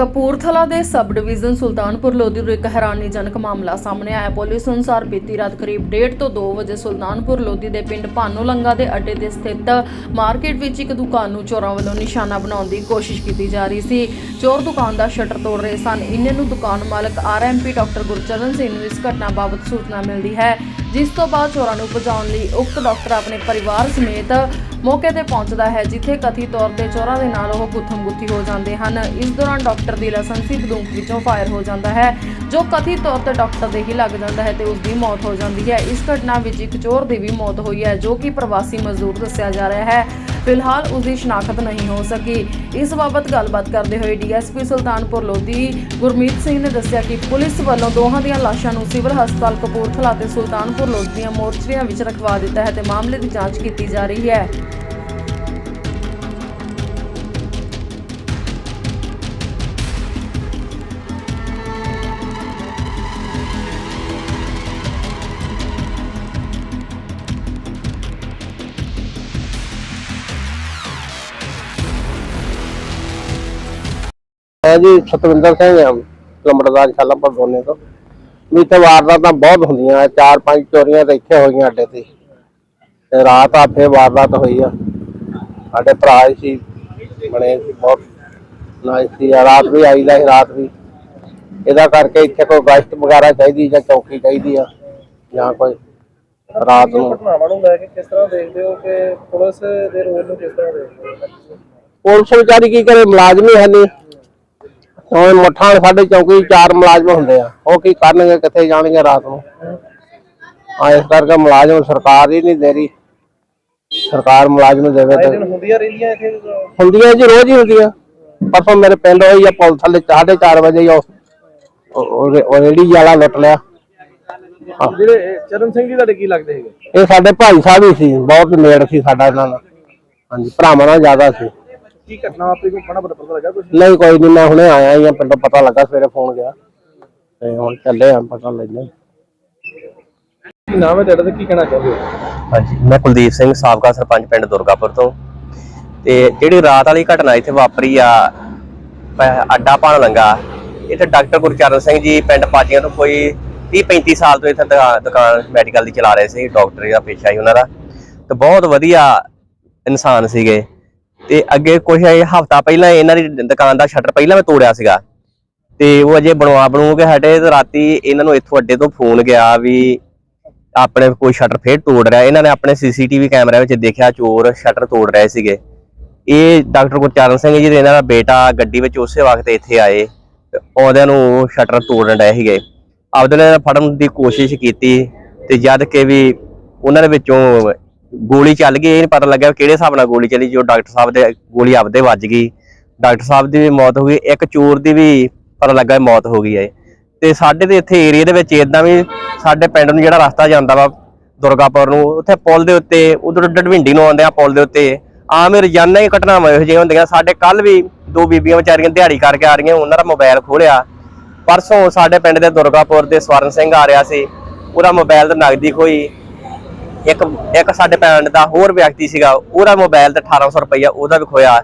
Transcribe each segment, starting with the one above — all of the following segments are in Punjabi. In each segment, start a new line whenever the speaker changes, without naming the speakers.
ਕਪੂਰਥਲਾ ਦੇ ਸਬ ਡਿਵੀਜ਼ਨ ਸੁਲਤਾਨਪੁਰ ਲੋਧੀ ਤੋਂ ਇੱਕ ਹੈਰਾਨੀਜਨਕ ਮਾਮਲਾ ਸਾਹਮਣੇ ਆਇਆ। ਪੁਲਿਸ ਅਨੁਸਾਰ ਬੀਤੀ ਰਾਤ ਕਰੀਬ 1:30 ਤੋਂ 2 ਵਜੇ ਸੁਲਤਾਨਪੁਰ ਲੋਧੀ ਦੇ ਪਿੰਡ ਭਾਨੋ ਲੰਗਾ ਦੇ ਅੱਡੇ ਤੇ ਸਥਿਤ ਮਾਰਕੀਟ ਵਿੱਚ ਇੱਕ ਦੁਕਾਨ ਨੂੰ ਚੋਰਾਂ ਵੱਲੋਂ ਨਿਸ਼ਾਨਾ ਬਣਾਉਣ ਦੀ ਕੋਸ਼ਿਸ਼ ਕੀਤੀ ਜਾ ਰਹੀ ਸੀ। ਚੋਰ ਦੁਕਾਨ ਦਾ ਸ਼ਟਰ ਤੋੜ ਰਹੇ ਸਨ। ਇੰਨੇ ਨੂੰ ਦੁਕਾਨ ਮਾਲਕ ਆਰਐਮਪੀ ਡਾਕਟਰ ਗੁਰਚਰਨ ਸਿੰਘ ਨੂੰ ਇਸ ਘਟਨਾ ਬਾਬਤ ਸੂਚਨਾ ਮਿਲਦੀ ਹੈ। ਜਿਸ ਤੋਂ ਬਾਅਦ ਚੋਰਾਂ ਨੂੰ ਭਜਾਉਣ ਲਈ ਉਕਤ ਡਾਕਟਰ ਆਪਣੇ ਪਰਿਵਾਰ ਸਮੇਤ ਮੌਕੇ ਤੇ ਪਹੁੰਚਦਾ ਹੈ, ਜਿੱਥੇ ਕਥਿਤ ਤੌਰ ਤੇ ਚੋਰਾਂ ਦੇ ਨਾਲ ਉਹ ਗੁੱਥਮ ਗੁੱਥੀ ਹੋ ਜਾਂਦੇ ਹਨ। ਇਸ ਦੌਰਾਨ ਡਾਕਟਰ ਦੀ ਲਾਇਸੈਂਸੀ ਬੰਦੂਕ ਵਿੱਚੋਂ ਫਾਇਰ ਹੋ ਜਾਂਦਾ ਹੈ, ਜੋ ਕਥਿਤ ਤੌਰ ਤੇ ਡਾਕਟਰ ਦੇ ਹੀ ਲੱਗ ਜਾਂਦਾ ਹੈ ਤੇ ਉਸ ਦੀ ਮੌਤ ਹੋ ਜਾਂਦੀ ਹੈ। ਇਸ ਘਟਨਾ ਵਿੱਚ ਇੱਕ ਚੋਰ ਦੀ ਵੀ ਮੌਤ ਹੋਈ ਹੈ, ਜੋ ਕਿ ਪ੍ਰਵਾਸੀ ਮਜ਼ਦੂਰ ਦੱਸਿਆ ਜਾ ਰਿਹਾ ਹੈ। ਫਿਲਹਾਲ ਉਸ ਦੀ ਸ਼ਨਾਖਤ ਨਹੀਂ ਹੋ ਸਕੀ। ਇਸ ਬਾਬਤ ਗੱਲਬਾਤ ਕਰਦੇ ਹੋਏ ਡੀਐਸਪੀ ਸੁਲਤਾਨਪੁਰ ਲੋਧੀ ਗੁਰਮੀਤ ਸਿੰਘ ਨੇ ਦੱਸਿਆ ਕਿ ਪੁਲਿਸ ਵੱਲੋਂ ਦੋਹਾਂ ਦੀਆਂ ਲਾਸ਼ਾਂ ਨੂੰ ਸਿਵਲ ਹਸਪਤਾਲ ਕਪੂਰਥਲਾ ਤੇ ਸੁਲਤਾਨਪੁਰ ਲੋਧੀ ਦੀਆਂ ਮੋਰਚਰੀਆਂ ਵਿੱਚ ਰਖਵਾ ਦਿੱਤਾ ਹੈ ਤੇ ਮਾਮਲੇ ਦੀ ਜਾਂਚ ਕੀਤੀ ਜਾ ਰਹੀ ਹੈ।
ਹੈ ਜੀ ਸਤਵਿੰਦਰ ਸਿੰਘ ਆ ਲੰਬੜਦਾਰ ਸ਼ਾਲਾਪੁਰ ਦੋਨੇ ਤੋਂ। ਵੀ ਇੱਥੇ ਵਾਰਦਾਤਾਂ ਬਹੁਤ ਹੁੰਦੀਆਂ ਚਾਰ ਪੰਜ ਚੋਰੀਆਂ ਤਾਂ ਇੱਥੇ ਹੋਈਆਂ ਅੱਡੇ ਤੇ। ਤੇ ਰਾਤ ਆ ਫੇਰ ਵਾਰਦਾਤ ਹੋਈ ਆ। ਸਾਡੇ ਭਰਾ ਸੀ ਬਣੇ ਸੀ ਬਹੁਤ ਨਾਈਸ ਸੀ। ਰਾਤ ਵੀ ਆਈਦਾ ਸੀ ਰਾਤ ਵੀ। ਇਹਦਾ ਕਰਕੇ ਇੱਥੇ ਕੋਈ ਗਸ਼ਤ ਵਗੈਰਾ ਚਾਹੀਦੀ ਜਾਂ ਚੌਕੀ ਚਾਹੀਦੀ ਆ ਜਾਂ ਕੋਈ ਰਾਤ ਨੂੰ।
ਘਟਨਾਵਾਂ ਨੂੰ ਲੈ ਕੇ ਕਿਸ ਤਰ੍ਹਾਂ ਦੇਖਦੇ ਹੋ ਕਿ ਪੁਲਿਸ ਦੇ ਰੋਲ ਨੂੰ ਕਿਸ ਤਰ੍ਹਾਂ ਦੇਖਦੇ ਹੋ?
ਪੁਲਿਸ ਵਿਚਾਰੀ ਕੀ ਕਰੇ ਮੁਲਾਜ਼ਮ ਹੀ ਹੈ ਨਹੀਂ ਹੁਣ ਮੱਠਾਂ ਸਾਡੇ ਚੌਕੀ ਚਾਰ ਮੁਲਾਜ਼ਮ ਹੁੰਦੇ ਆ। ਉਹ ਕੀ ਕਰਨਗੇ ਕਿੱਥੇ ਜਾਣਗੇ ਰਾਤ ਨੂੰ? ਆ ਇਸ ਕਰਕੇ ਮੁਲਾਜ਼ਮ ਸਰਕਾਰ ਹੀ ਨਹੀਂ ਦੇ ਰਹੀ ਸਰਕਾਰ ਮੁਲਾਜ਼ਮ ਦੇਵੇ ਤਾਂ
ਹੁੰਦੀਆਂ ਰਹਿੰਦੀਆਂ ਇੱਥੇ
ਹੁੰਦੀਆਂ ਜੀ ਰੋਜ਼ ਹੀ ਹੁੰਦੀਆਂ। ਪਰਸੋਂ ਮੇਰੇ ਪਿੰਡ ਹੋਈ ਆ ਪੁਲਿਸ ਥੱਲੇ ਸਾਢੇ ਚਾਰ ਵਜੇ ਹੀ ਉਹ ਉਹ- ਉਹ ਰੇੜੀ ਵਾਲਾ ਲੁੱਟ ਲਿਆ।
ਜਿਹੜੇ ਚਰਨ ਸਿੰਘ ਜੀ ਤੁਹਾਡੇ ਕੀ ਲੱਗਦੇ ਹੈਗੇ?
ਇਹ ਸਾਡੇ ਭਾਈ ਸਾਹਿਬ ਹੀ ਸੀ ਬਹੁਤ ਨੇੜ ਸੀ ਸਾਡਾ ਇਹਨਾਂ ਨਾਲ। ਹਾਂਜੀ ਭਰਾਵਾਂ ਨਾਲ ਜ਼ਿਆਦਾ ਸੀ।
ਕੀ ਘਟਨਾ ਵਾਪਰੀ ਕੋਈ ਬੜਾ ਪਤਾ ਲੱਗਾ ਕੁਝ
ਨਹੀਂ ਕੋਈ ਨਹੀਂ ਮੈਂ ਹੁਣੇ ਆਇਆ ਹੀ ਆ ਪਿੰਡੋਂ ਪਤਾ ਲੱਗਾ ਸਵੇਰੇ ਫੋਨ ਗਿਆ। ਤੇ ਹੁਣ ਚੱਲੇ ਆ ਪਤਾ ਲੈਣੇ
ਕੀ ਨਾਮ ਹੈ ਤੁਹਾਡਾ ਤੇ ਕੀ ਕਹਿਣਾ ਚਾਹੁੰਦੇ ਹੋ?
ਹਾਂਜੀ ਮੈਂ ਕੁਲਦੀਪ ਸਿੰਘ ਸਾਬਕਾ ਸਰਪੰਚ ਪਿੰਡ ਦੁਰਗਾਪੁਰ ਤੋਂ। ਤੇ ਜਿਹੜੀ ਰਾਤ ਵਾਲੀ ਘਟਨਾ ਇੱਥੇ ਵਾਪਰੀ ਆ ਪ- ਅੱਡਾ ਪਾਣ ਲੰਗਾ। ਇੱਥੇ ਡਾਕਟਰ ਗੁਰਚਰਨ ਸਿੰਘ ਜੀ ਪਿੰਡ ਪਾਜੀਆਂ ਤੋਂ ਕੋਈ 30 35 ਸਾਲ ਤੋਂ ਇੱਥੇ ਦੁਕਾ- ਦੁਕਾਨ ਮੈਡੀਕਲ ਦੀ ਚਲਾ ਰਹੇ ਸੀ ਡਾਕਟਰੀ ਦਾ ਪੇਸ਼ਾ ਸੀ ਉਹਨਾਂ ਦਾ। ਤੇ ਬਹੁਤ ਵਧੀਆ ਇਨਸਾਨ ਸੀਗੇ। ਤੇ ਅੱਗੇ ਕੁਝ ਹਫਤਾ ਪਹਿਲਾਂ ਇਹਨਾਂ ਦੀ ਦੁਕਾਨ ਦਾ ਸ਼ਟਰ ਪਹਿਲਾਂ ਮੈਂ ਤੋੜਿਆ ਸੀਗਾ। ਤੇ ਉਹ ਅਜੇ ਬਣਵਾ ਬਣੂ ਕੇ ਹਟੇ ਤੇ ਰਾਤੀ ਇਹਨਾਂ ਨੂੰ ਇੱਥੋਂ ਅੱਡੇ ਤੋਂ ਫੋਨ ਗਿਆ ਵੀ ਆਪਣੇ ਕੋਈ ਸ਼ਟਰ ਫੇਰ ਤੋੜ ਰਿਹਾ। ਇਹਨਾਂ ਨੇ ਆਪਣੇ ਸੀਸੀਟੀਵੀ ਕੈਮਰੇ ਵਿੱਚ ਦੇਖਿਆ ਚੋਰ ਸ਼ਟਰ ਤੋੜ ਰਹੇ ਸੀਗੇ। ਇਹ ਡਾਕਟਰ ਗੁਰਚਰਨ ਸਿੰਘ ਜੀ ਦੇ ਇਹਨਾਂ ਦਾ ਬੇਟਾ ਗੱਡੀ ਵਿੱਚ ਉਸੇ ਵਕਤ ਇੱਥੇ ਆਏ ਤੇ ਆਉਂਦਿਆਂ ਨੂੰ ਸ਼ਟਰ ਤੋੜਨ ਰਹੇ ਸੀਗੇ। ਆਪਦੇ ਨੇ ਫੜਨ ਦੀ ਕੋਸ਼ਿਸ਼ ਕੀਤੀ ਤੇ ਜਦ ਕਿ ਵੀ ਉਹਨਾਂ ਦੇ ਵਿੱਚੋਂ ਗੋਲੀ ਚੱਲ ਗਈ, ਇਹ ਨੀ ਪਤਾ ਲੱਗਿਆ ਕਿਹੜੇ ਹਿਸਾਬ ਨਾਲ ਗੋਲੀ ਚੱਲੀ ਜੋ ਡਾਕਟਰ ਸਾਹਿਬ ਦੇ ਗੋਲੀ ਆਪਦੇ ਵੱਜ ਗਈ। ਡਾਕਟਰ ਸਾਹਿਬ ਦੀ ਵੀ ਮੌਤ ਹੋ ਗਈ, ਇੱਕ ਚੋਰ ਦੀ ਵੀ ਪਤਾ ਲੱਗਾ ਮੌਤ ਹੋ ਗਈ ਹੈ। ਤੇ ਸਾਡੇ ਦੇ ਇੱਥੇ ਏਰੀਆ ਦੇ ਵਿੱਚ ਇਦਾਂ ਵੀ ਸਾਡੇ ਪਿੰਡ ਨੂੰ ਜਿਹੜਾ ਰਸਤਾ ਜਾਂਦਾ ਵਾ, ਦੁਰਗਾਪੁਰ ਨੂੰ, ਉੱਥੇ ਪੁਲ ਦੇ ਉੱਤੇ, ਉਧਰ ਡਡਵਿੰਡੀ ਨੂੰ ਆਉਂਦੇ ਆ ਪੁਲ ਦੇ ਉੱਤੇ। ਆਮ ਹੀ ਰੋਜ਼ਾਨਾ ਹੀ ਘਟਨਾਵਾਂ ਇਹੋ ਜਿਹੀਆਂ ਹੁੰਦੀਆਂ। ਸਾਡੇ ਕੱਲ ਵੀ ਦੋ ਬੀਬੀਆਂ ਵਿਚਾਰੀਆਂ ਦਿਹਾੜੀ ਕਰਕੇ ਆ ਰਹੀਆਂ, ਉਹਨਾਂ ਦਾ ਮੋਬਾਈਲ ਖੋਲਿਆ। ਪਰਸੋਂ ਸਾਡੇ ਪਿੰਡ ਦੇ ਦੁਰਗਾਪੁਰ ਦੇ ਸਵਰਨ ਸਿੰਘ ਆ ਰਿਹਾ ਸੀ, ਉਹਦਾ ਮੋਬਾਈਲ ਤੇ ਨਗਦੀ ਖੋਈ। ਇੱਕ ਇੱਕ ਸਾਡੇ ਪਿੰਡ ਦਾ ਹੋਰ ਵਿਅਕਤੀ ਸੀਗਾ, ਉਹਦਾ ਮੋਬਾਈਲ ਤੇ 1800 ਰੁਪਈਆ ਉਹਦਾ ਵੀ ਖੋਇਆ।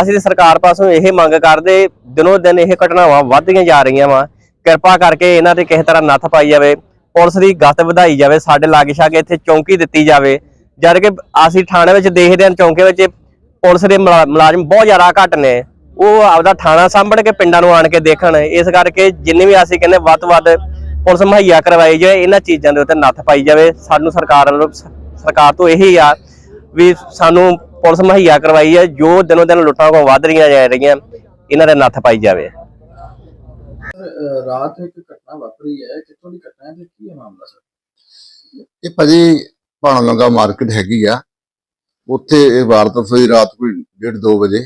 ਅਸੀਂ ਤੇ ਸਰਕਾਰ ਪਾਸੋਂ ਇਹ ਮੰਗ ਕਰਦੇ, ਦਿਨੋ ਦਿਨ ਇਹ ਘਟਨਾਵਾਂ ਵੱਧਦੀਆਂ ਜਾ ਰਹੀਆਂ ਵਾ। ਕਿਰਪਾ ਕਰਕੇ ਇਹਨਾਂ ਤੇ ਕਿਸੇ ਤਰ੍ਹਾਂ ਨੱਥ ਪਾਈ ਜਾਵੇ, ਪੁਲਿਸ ਦੀ ਗਸ਼ਤ ਵਧਾਈ ਜਾਵੇ, ਸਾਡੇ ਲਾਗੇ ਛਾਗੇ ਇੱਥੇ ਚੌਂਕੀ ਦਿੱਤੀ ਜਾਵੇ। ਜਦ ਕਿ ਅਸੀਂ ਥਾਣੇ ਵਿੱਚ ਦੇਖਦੇ ਹਾਂ, ਚੌਂਕੇ ਵਿੱਚ ਪੁਲਿਸ ਦੇ ਮੁਲਾਜ਼ਮ ਬਹੁਤ ਜ਼ਿਆਦਾ ਘੱਟ ਨੇ। ਉਹ ਆਪਦਾ ਥਾਣਾ ਸਾਂਭਣ ਕੇ ਪਿੰਡਾਂ ਨੂੰ ਆਣ ਕੇ ਦੇਖਣ। ਇਸ ਕਰਕੇ ਜਿੰਨੇ ਵੀ ਅਸੀਂ ਕਹਿੰਦੇ ਵੱਧ ਤੋਂ ਵੱਧ ਪੁਲਿਸ ਮੁਹੱਈਆ ਕਰਵਾਈ ਜਾਏ ਇਹਨਾਂ ਚੀਜ਼ਾਂ ਦੇ ਉੱਤੇ ਨੱਥ ਪਾਈ ਜਾਵੇ। ਸਾਨੂੰ ਸਰਕਾਰ ਵੱਲੋਂ ਸਰਕਾਰ ਤੋਂ ਇਹੀ ਆ ਵੀ ਸਾਨੂੰ ਪੁਲਿਸ ਮੁਹੱਈਆ ਕਰਵਾਈ ਹੈ ਜੋ ਦਿਨੋਂ ਦਿਨ ਲੁੱਟਾਂ ਕੋ ਵੱਧ ਰਹੀਆਂ ਜਾ ਰਹੀਆਂ, ਇਹਨਾਂ ਦੇ ਨੱਥ ਪਾਈ ਜਾਵੇ।
ਰਾਤ ਇੱਕ ਘਟਨਾ ਵਾਪਰੀ ਹੈ, ਕਿੱਥੋਂ ਦੀ ਘਟਨਾ ਹੈ ਤੇ ਕੀ ਹੈ ਮਾਮਲਾ, ਸਰ?
ਇਹ ਭਾਜੀ ਭਾਣਾ ਲੰਗਾ ਮਾਰਕੀਟ ਹੈਗੀ ਆ। ਉੱਥੇ ਇਹ ਵਾਰਦਾਤ ਹੋਈ ਰਾਤ ਕੋਈ 1:30 ਵਜੇ।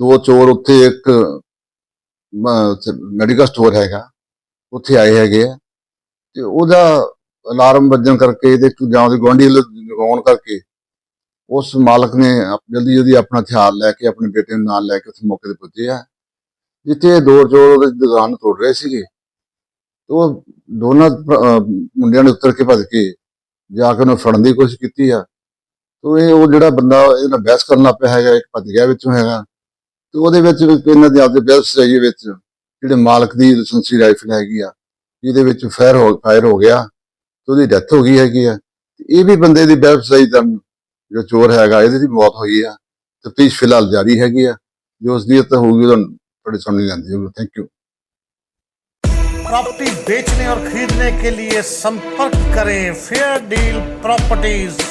ਦੋ ਚੋਰ ਉੱਥੇ ਇੱਕ ਮੈਡੀਕਲ ਸਟੋਰ ਹੈਗਾ। ਉੱਥੇ ਆਏ ਹੈਗੇ ਆ। ਤੇ ਉਹਦਾ ਅਲਾਰਮ ਵੱਜਣ ਕਰਕੇ ਇਹਦੇ ਜਾਂ ਉਹਦੇ ਗੁਆਂਢੀ ਲਗਾਉਣ ਕਰਕੇ ਉਸ ਮਾਲਕ ਨੇ ਜਲਦੀ ਜਲਦੀ ਆਪਣਾ ਹਥਿਆਰ ਲੈ ਕੇ ਆਪਣੇ ਬੇਟੇ ਨੂੰ ਨਾਲ ਲੈ ਕੇ ਉੱਥੇ ਮੌਕੇ ਤੇ ਪੁੱਜੇ ਆ। ਜਿੱਥੇ ਇਹ ਦੋ ਚੋਰ ਉਹਦੀ ਦੁਕਾਨ ਤੋੜ ਰਹੇ ਸੀਗੇ। ਤੇ ਉਹ ਦੋਨਾਂ ਮੁੰਡਿਆਂ ਨੇ ਉੱਤਰ ਕੇ ਭੱਜ ਕੇ ਜਾ ਕੇ ਉਹਨੂੰ ਫੜਨ ਦੀ ਕੋਸ਼ਿਸ਼ ਕੀਤੀ ਆ। ਤੋ ਇਹ, ਉਹ ਜਿਹੜਾ ਬੰਦਾ ਇਹਨਾਂ ਬਹਿਸ ਕਰਨ ਲੱਗ ਪਿਆ ਹੈਗਾ, ਇੱਕ ਭੱਜ ਗਿਆ ਵਿੱਚੋਂ ਹੈਗਾ। ਤੇ ਉਹਦੇ ਵਿੱਚ ਇਹਨਾਂ ਦੇ ਆਪਦੇ ਬਿਲਸ ਰਹੀ ਵਿੱਚ ਜਿਹੜੇ ਮਾਲਕ ਦੀ ਲਾਇਸੈਂਸੀ ਰਾਈਫਲ ਹੈਗੀ ਆ ਜਿਹਦੇ ਵਿੱਚ ਫਾਇਰ ਹੋ ਫਾਇਰ ਹੋ ਗਿਆ ਤੇ ਉਹਦੀ ਡੈਥ ਹੋ ਗਈ ਹੈਗੀ ਆ ਤੇ ਇਹ ਵੀ ਬੰਦੇ ਦੀ ਵੈਬਸਾਈਟ ਦਾ ਜੋ ਚੋਰ ਹੈਗਾ ਇਹਦੀ ਵੀ ਮੌਤ ਹੋਈ ਆ ਤੇ ਪੀਸ ਫਿਲਹਾਲ ਜਾਰੀ ਹੈਗੀ ਆ ਜੋ ਉਸ ਦੀ ਤਾਂ ਹੋਊਗੀ ਉਹ ਤੁਹਾਡੇ ਸਾਹਮਣੇ ਜਾਂਦੀ ਹੋਊਗੀ ਥੈਂਕ ਯੂ
प्रॉपर्टी बेचने और खरीदने के लिए संपर्क करें फेयर डील प्रॉपर्टीज